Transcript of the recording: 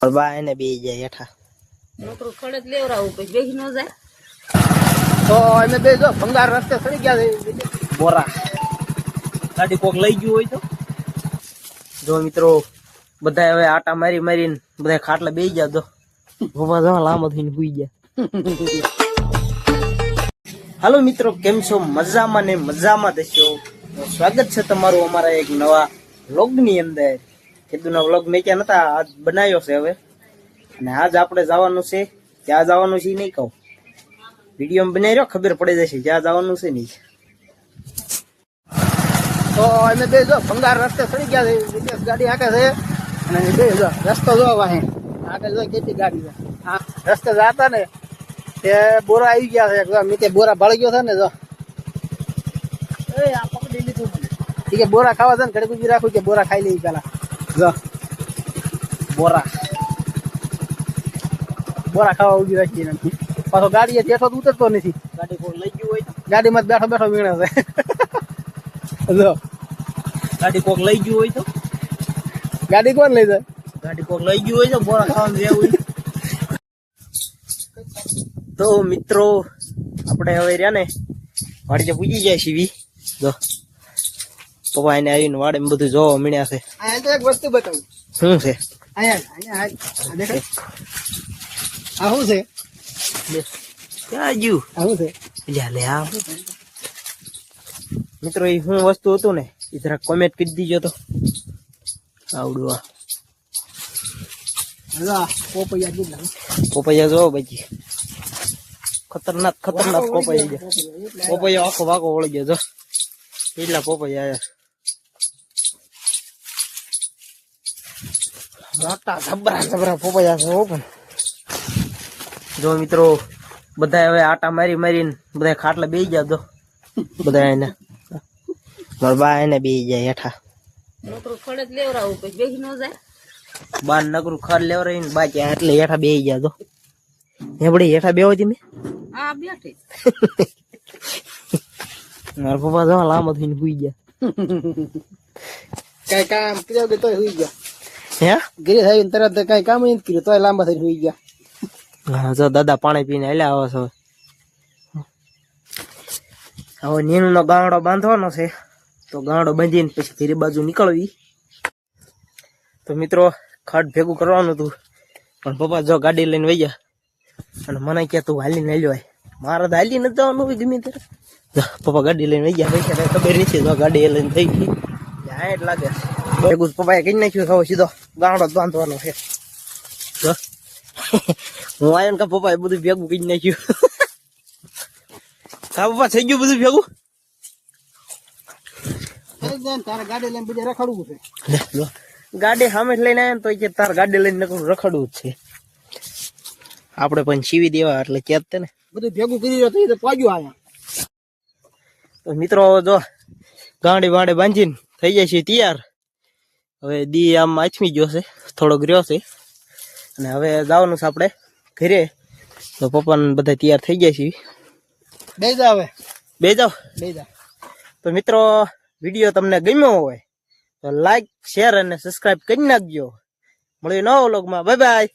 બા એને બે જાય હેઠા. નોકરું ખડે જ લેવડાવું પછી બેસી ન જાય. તો અમે બે જો ભંગાર રસ્તે ચડી ગયા છે. બોરા. ગાડી કોક લઈ ગયું હોય તો? જો મિત્રો બધા હવે આટા મારી મારીને બધા ખાટલા બેસી ગયા તો. ભોપા જવા લાંબો થઈને હુઈ ગયા. હાલો મિત્રો કેમ છો? મજામાં ને મજામાં દશો સ્વાગત છે તમારું અમારા એક નવા વ્લોગની અંદર. કીધું વ્લોગ મેં ક્યાં નતા આજ બનાવ્યો છે હવે. અને આજ આપણે જવાનું છે ક્યાં જવાનું છે એ નહીં કહું. વીડિયો બનાવી રહ્યો ખબર પડી જશે ક્યાં જવાનું છે નહીં તો અમે બે જો ભંગાર રસ્તે ચડી ગયા છે વિદેશ ગાડી હાકે છે. અને બે જો રસ્તો જો વાહે. આગળ જો કેટલી ગાડી છે. હા રસ્તે જતા ને તે બોરા આવી ગયા છે જો મીતે બોરા ભળી ગયો છે ને જો. એ આ પકડી લીધું. કે બોરા ખાવા છે ને ઘડી રાખું કે બોરા ખાઈ લઈ પેલા. જો બોરા બોરા ખાવા ઊભી રાખી એને. પાછો ગાડી બેઠો તો ઉતરતો નથી. ગાડી કોક લઈ ગયું હોય ગાડીમાં બેઠો બેઠો વીણે છે. જો. ગાડી કોક લઈ ગયું હોય તો? ગાડી કોણ લઈ જાય? ગાડી કોક લઈ ગયું હોય તો બોરા ખાવાનું હોય. તો મિત્રો આપણે હવે રહ્યા ને વાડી પૂજી જાય સીવી જો. પપ્પા એને આવીને વાડે બધું જોવા મળ્યા છે. અહીંયા તો એક વસ્તુ બતાવું. શું છે? અહીંયા અહીંયા દેખાય. આ શું છે? ક્યાં ગયું. આ છે? લે આ. મિત્રો એ શું વસ્તુ હતું ને? એ જરાક કોમેન્ટ કરી દીજો તો. આવડું આ. પોપૈયા જ બાજી ખતરનાક ખતરનાક પોપૈયા પોપૈયા આખો વાકો વળી ગયો જો. એટલા પોપૈયા મોટા જબરા જબરા પોપૈયા છે પણ. જો મિત્રો બધા હવે આટા મારી મારીને બધા ખાટલા બેસી ગયા તો બધા એને. મારા બા એને બેસી જાય હેઠા. બાર નકરું ખર લેવરાઈ ને બાકી એટલે હેઠા બેસી ગયા તો હેબડી હેઠા બેહો તમે? આ બેઠી. મારા પપ્પા જવા લાંબો થઈને સુઈ ગયા. કઈ કામ કે તોય હુઈ ગયા. હે? ઘરે થઈને તરત કઈ કામ નથી કર્યું તોય લાંબા થઈને સુઈ ગયા. હા જો દાદા પાણી પીને એટલે આવો છો. હવે નીનુ નો ગાંડો બાંધવાનો છે તો ગાંડો બાંધીને પછી ધીરે બાજુ નીકળવી. તો મિત્રો ખાટ ભેગું કરવાનું હતું પણ પપ્પા જો ગાડી લઈને વહી ગયા. અને મને કે તું હાલીને હાલ્યો મારે તો હાલી નથી જવાનું હોય ગમે ત્યારે પપ્પા ગાડી લઈને વહી ગયા પૈસા ખબર નથી જો ગાડી એ લઈને થઈ ગઈ. હા એટલે લાગે. ભેગું પપ્પાએ કઈ નાખ્યું હવે સીધો ગાંડો બાંધવાનો છે હું આવ્યો ને પપ્પાએ બધું ભેગું કઈ નાખ્યું કા પપ્પા થઈ ગયું બધું ભેગું ગાડી લઈને બીજે રખડવું છે લે, લો. ગાડી સામે લઈને આવ્યા ને તો કે તાર ગાડી લઈને રખડવું જ છે આપણે પણ સીવી દેવા એટલે કે તે ને બધું ભેગું કરી રહ્યો તો પાગ્યું આયા તો મિત્રો હવે જો ગાડી વાડે બાંધીને થઈ જાય છે તૈયાર હવે દી આમ આથમી ગયો છે થોડોક રહ્યો છે. અને હવે જવાનું છે આપણે ઘરે. તો પપ્પાને બધા તૈયાર થઈ ગયા છે બે જાવ હવે બે જાઓ બે જાવ તો મિત્રો વીડિયો તમને ગમ્યો હોય તો લાઈક શેર અને સબસ્ક્રાઈબ કરી નાખજો. મળ્યું નવો વ્લોગમાં બાય બાય